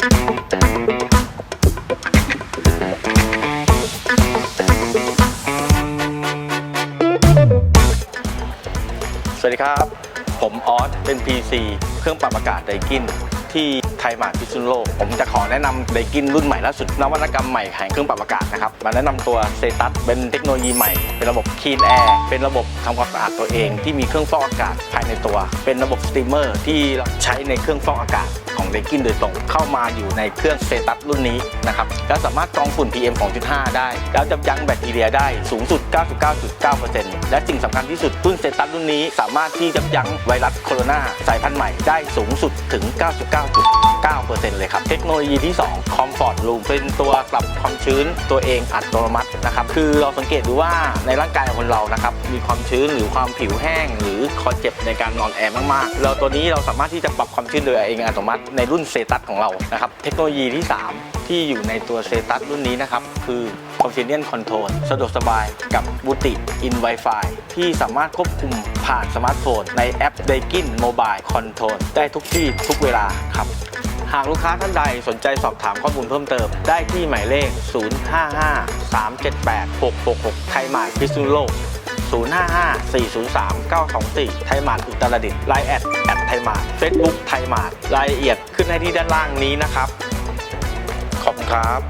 สวัสดีครับ ผมออสเป็น PC เครื่องปรับอากาศไดกินที่ไทยมาร์พิษณุโลก ผมจะขอแนะนำไดกินรุ่นใหม่ล่าสุดนวัตกรรมใหม่แห่งเครื่องปรับอากาศนะครับมาแนะนำตัวเซตัสเป็นเทคโนโลยีใหม่ เป็นระบบ Clean Air เป็นระบบทำความสะอาดตัวเอง ที่มีเครื่องฟอกอากาศภายในตัว เป็นระบบสตรีมเมอร์ที่ใช้ในเครื่องฟอกอากาศ ของไดกินโดยตรงเข้ามาอยู่ในเครื่องเซตัสรุ่นนี้นะครับและสามารถกรองฝุ่น PM 2.5 ได้ แล้วยับยั้งแบคทีเรียได้สูงสุด 99.9%และสิ่งสำคัญที่สุดรุ่นเซตัสรุ่นนี้ สามารถที่ยับยั้งไวรัสโคโรนาสายพันธุ์ใหม่ได้สูงสุดถึง 99.9%เลยครับ เทคโนโลยีที่ 2 Comfort Room เป็นตัวปรับความชื้นตัวเองอัตโนมัตินะครับ คือเราสังเกตดูว่าในร่างกายของคนเรานะครับ มีความชื้นหรือความผิวแห้ง หรือคอเจ็บในการนอนแอร์มากๆ เราตัวนี้เราสามารถที่จะปรับความชื้นโดยเองอัตโนมัติในรุ่นเซตัสของเรานะครับเทคโนโลยีที่ 3 ที่อยู่ในตัวเซตัสรุ่นนี้นะครับ คือ Convenient Control สะดวกสบายกับบูติ in Wi-Fi ที่สามารถควบคุมผ่านสมาร์ทโฟน ในแอป Daikin Mobile Control ได้ทุกที่ทุกเวลาครับหากลูกค้าท่านใดสนใจสอบถามข้อมูลเพิ่มเติม ได้ที่หมายเลข 055-378-666 ไทยหมาดพิษณุโลก 055-403-924 ไทยมาดอุตรดิตถ์ไลน์แอดแอดไทยมาดเฟซบุ๊กไทยมาดรายละเอียดขึ้นให้ที่ด้านล่างนี้นะครับ ขอบคุณครับ